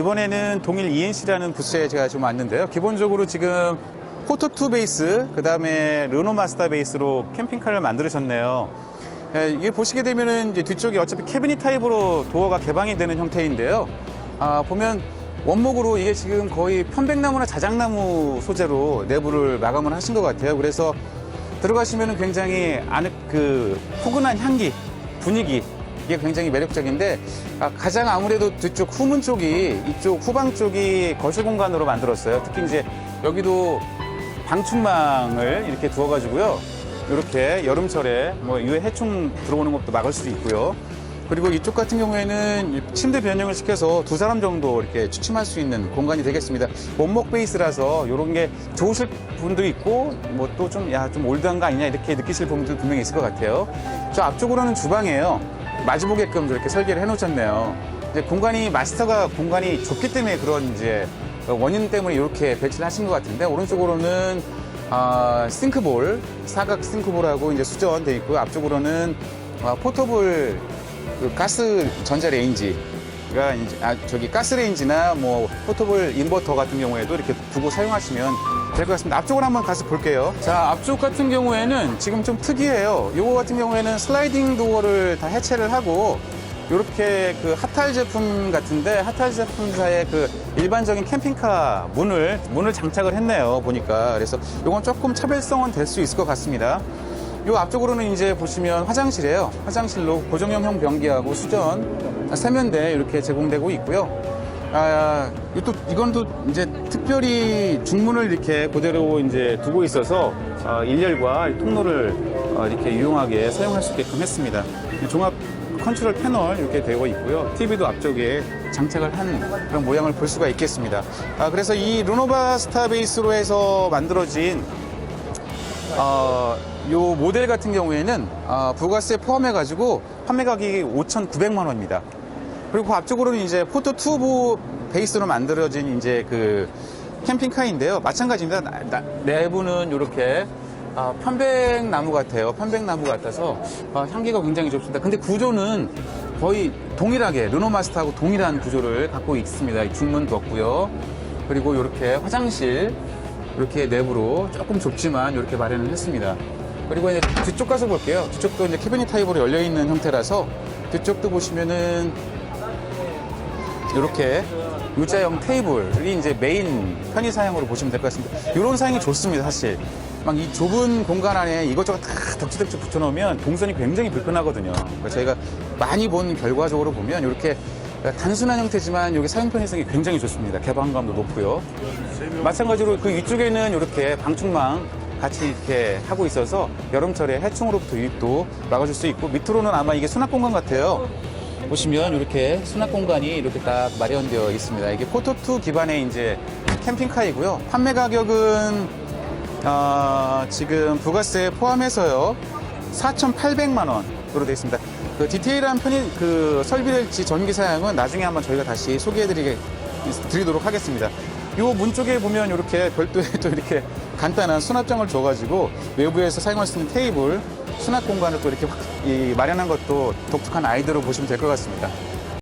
이번에는 동일 ENC라는 부스에 제가 지금 왔는데요. 기본적으로 지금 포토2 베이스, 그 다음에 르노 마스터 베이스로 캠핑카를 만들으셨네요. 예, 이게 보시게 되면은 이제 뒤쪽이 어차피 캐비닛 타입으로 도어가 개방이 되는 형태인데요. 아, 보면 원목으로 이게 지금 거의 편백나무나 자작나무 소재로 내부를 마감을 하신 것 같아요. 그래서 들어가시면은 굉장히 아늑 그 포근한 향기, 분위기 이게 굉장히 매력적인데 아, 가장 아무래도 뒤쪽 후문 쪽이 이쪽 후방 쪽이 거실 공간으로 만들었어요. 특히 이제 여기도 방충망을 이렇게 두어가지고요. 이렇게 여름철에 뭐 유해 해충 들어오는 것도 막을 수도 있고요. 그리고 이쪽 같은 경우에는 이 침대 변형을 시켜서 두 사람 정도 이렇게 취침할 수 있는 공간이 되겠습니다. 원목 베이스라서 이런 게 좋으실 분도 있고 뭐 또 좀 야좀 올드한 거 아니냐 이렇게 느끼실 분들 분명히 있을 것 같아요. 저 앞쪽으로는 주방이에요. 마주보게끔 저렇게 설계를 해놓으셨네요. 이제 공간이 마스터가 공간이 좁기 때문에 그런 이제 원인 때문에 이렇게 배치를 하신 것 같은데 오른쪽으로는 아, 싱크볼 사각 싱크볼하고 이제 수전 돼 있고요. 앞쪽으로는 아, 포터블 그 가스 전자레인지 가 이제 아 저기 가스레인지나 뭐 포터블 인버터 같은 경우에도 이렇게 두고 사용하시면 될 것 같습니다. 앞쪽으로 한번 가서 볼게요. 자, 앞쪽 같은 경우에는 지금 좀 특이해요. 요거 같은 경우에는 슬라이딩 도어를 다 해체를 하고 이렇게 그 핫할 제품 같은데 핫할 제품사의 그 일반적인 캠핑카 문을 문을 장착을 했네요. 보니까 그래서 요건 조금 차별성은 될 수 있을 것 같습니다. 요 앞쪽으로는 이제 보시면 화장실이에요. 화장실로 고정형형 변기하고 수전 세면대 이렇게 제공되고 있고요. 아, 이또 이건 또 이제 특별히 중문을 이렇게 그대로 이제 두고 있어서 어, 일렬과 이 통로를 어, 이렇게 유용하게 사용할 수 있게끔 했습니다. 이 종합 컨트롤 패널 이렇게 되어 있고요. TV도 앞쪽에 장착을 한 그런 모양을 볼 수가 있겠습니다. 아, 그래서 이 루노바 스타 베이스로 해서 만들어진 어, 요 모델 같은 경우에는 어, 부가세 포함해 가지고 판매 가격이 5,900만 원입니다. 그리고 그 앞쪽으로는 이제 포토 투보 베이스로 만들어진 이제 그 캠핑카인데요. 마찬가지입니다. 나- 나- 내부는 이렇게 아, 편백나무 같아요. 편백나무 같아서 아, 향기가 굉장히 좋습니다. 근데 구조는 거의 동일하게 르노마스터하고 동일한 구조를 갖고 있습니다. 이 중문 뒀고요. 그리고 이렇게 화장실 이렇게 내부로 조금 좁지만 이렇게 마련을 했습니다. 그리고 이제 뒤쪽 가서 볼게요. 뒤쪽도 이제 캐비닛 타입으로 열려 있는 형태라서 뒤쪽도 보시면은 이렇게 U자형 테이블이 이제 메인 편의 사양으로 보시면 될 것 같습니다. 이런 사양이 좋습니다, 사실. 막 이 좁은 공간 안에 이것저것 다 덕지덕지 붙여놓으면 동선이 굉장히 불편하거든요. 그러니까 저희가 많이 본 결과적으로 보면 이렇게 단순한 형태지만 여기 사용 편의성이 굉장히 좋습니다. 개방감도 높고요. 마찬가지로 그 위쪽에는 이렇게 방충망 같이 이렇게 하고 있어서 여름철에 해충으로부터 유입도 막아줄 수 있고 밑으로는 아마 이게 수납 공간 같아요. 보시면 이렇게 수납 공간이 이렇게 딱 마련되어 있습니다. 이게 포토2 기반의 이제 캠핑카이고요. 판매 가격은 어, 지금 부가세 포함해서요 4,800만 원으로 되어 있습니다. 그 디테일한 편의 그 설비될지 전기 사양은 나중에 한번 저희가 다시 소개해드리게 드리도록 하겠습니다. 요 문 쪽에 보면 이렇게 별도의 또 이렇게 간단한 수납장을 줘가지고 외부에서 사용할 수 있는 테이블, 수납 공간을 또 이렇게 마련한 것도 독특한 아이디어로 보시면 될 것 같습니다.